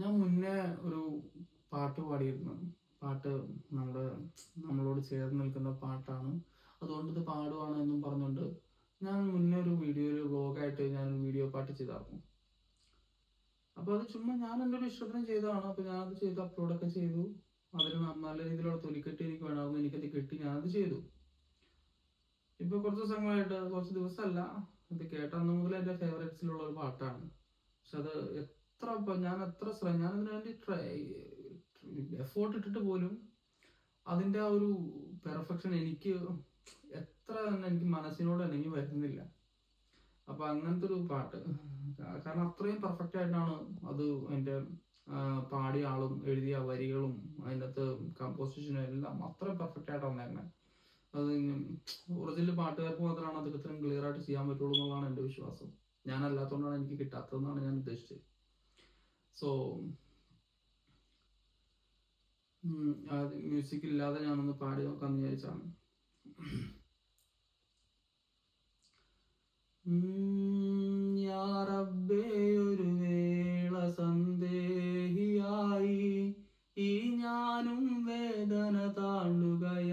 ഞാൻ മുന്നേ ഒരു പാട്ട് പാടിയിരുന്നു. പാട്ട് നമ്മുടെ നമ്മളോട് ചേർന്ന് നിൽക്കുന്ന പാട്ടാണ്. അതുകൊണ്ട് ഇത് പാടുവാണ് എന്നും പറഞ്ഞുകൊണ്ട് ഞാൻ മുന്നേ ഒരു വീഡിയോയിൽ വ്ലോഗായിട്ട് ഞാൻ വീഡിയോ പാട്ട് ചെയ്തായിരുന്നു. അപ്പോൾ അത് ചുമ്മാ ഞാൻ എന്റെ ഒരു ഇഷ്ടത്തിന് ചെയ്തതാണ്. ഞാൻ അത് ചെയ്ത് അപ്ലോഡൊക്കെ ചെയ്തു. അതിന് നല്ല രീതിയിലുള്ള തൊലിക്കെട്ടി എനിക്ക് വേണമായിരുന്നു. എനിക്കത് കിട്ടി. ഞാനത് ചെയ്തു. ഇപ്പൊ കുറച്ച് ദിവസങ്ങളായിട്ട് കുറച്ച് ദിവസമല്ല. ഇത് കേട്ടന്ന് മുതൽ എന്റെ ഫേവറേറ്റ്സിലുള്ള ഒരു പാട്ടാണ്. പക്ഷെ അത് എത്ര ഞാൻ എത്ര ഞാൻ അതിനു വേണ്ടി എഫോർട്ട് ഇട്ടിട്ട് പോലും അതിന്റെ ആ ഒരു പെർഫെക്ഷൻ എനിക്ക് എത്ര തന്നെ എനിക്ക് മനസ്സിനോട് ഇണങ്ങി വരുന്നില്ല. അപ്പൊ അങ്ങനത്തെ ഒരു പാട്ട് കാരണം അത്രയും പെർഫെക്റ്റ് ആയിട്ടാണ് അത് ആ, പാടിയ ആളും എഴുതിയ വരികളും അതിനകത്ത് കമ്പോസിഷനും എല്ലാം അത്രയും പെർഫെക്റ്റ് ആയിട്ടാണ് വന്നേക്കുന്നത് അത് ഒറിജിനൽ പാട്ടുകാർക്ക് മാത്രമാണ് അത് ഇത്രയും ക്ലിയർ ആയിട്ട് ചെയ്യാൻ പറ്റുള്ളൂ എന്നുള്ളതാണ് എന്റെ വിശ്വാസം. ഞാൻ അല്ലാത്തതുകൊണ്ടാണ് എനിക്ക് കിട്ടാത്തതെന്നാണ് ഞാൻ ഉദ്ദേശിച്ചത്. സോ മ്യൂസിക് ഇല്ലാതെ ഞാനൊന്ന് പാടി നോക്കാന്ന് വിചാരിച്ചാണ്. ഉം, യാ റബ്ബേ ഒരു വേള സന്ദേഹിയായി. ഈ ഞാനും വേദന താണ്ടുകയാലാളകലേ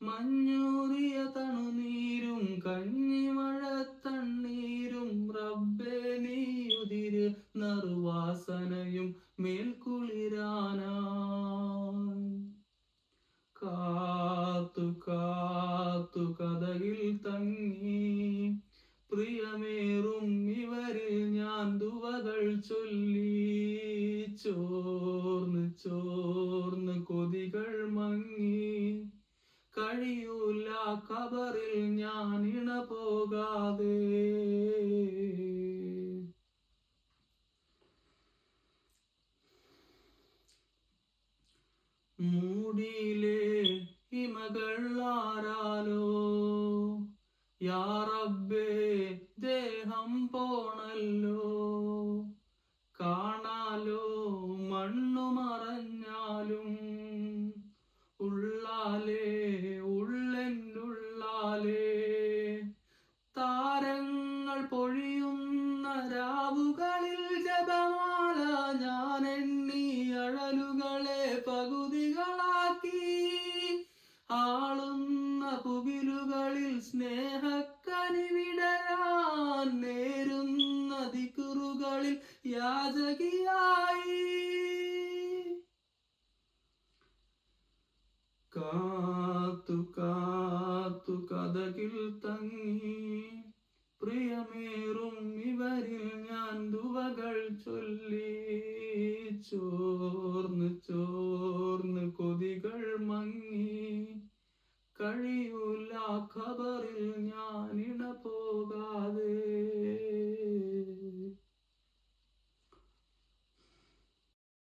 മഞ്ഞൂറിയ തണുനീരും കഞ്ഞിമഴ നറുവാസനയും മേൽക്കുളിരാനായി. കാത്തു കാത്തു കഥയിൽ തങ്ങി. പ്രിയമേറും ഇവരിൽ ഞാൻ ദുവകൾ ചൊല്ലി. ചോർന്ന് ചോർന്ന് കൊതികൾ മങ്ങി. കഴിയൂല കബറിൽ ഞാൻ ഇണ പോകാതെ മൂടിയിലെ ഹിമകളാരാലോ യാ റബ്ബേ ദേഹം പോണല്ലോ. കാണാലോ മണ്ണു മറഞ്ഞാലും ഉള്ളാലേ പകുതികളാക്കി. ആളുന്ന പുകിലുകളിൽ സ്നേഹക്കനിവിടയാൻ നേരുന്ന ദിക്കുറുകളിൽ യാചകിയായി. കാത്തു കാത്തു കഥകിൽ തങ്ങി. പ്രിയമേറും ഇവരിൽ ഞാൻ ദുവകൾ ചൊല്ലി. ചോർന്ന് ചോർന്ന് മങ്ങി കഴിയൂല ഖബറിൽ ഞാൻ ഇണ പോകാതെ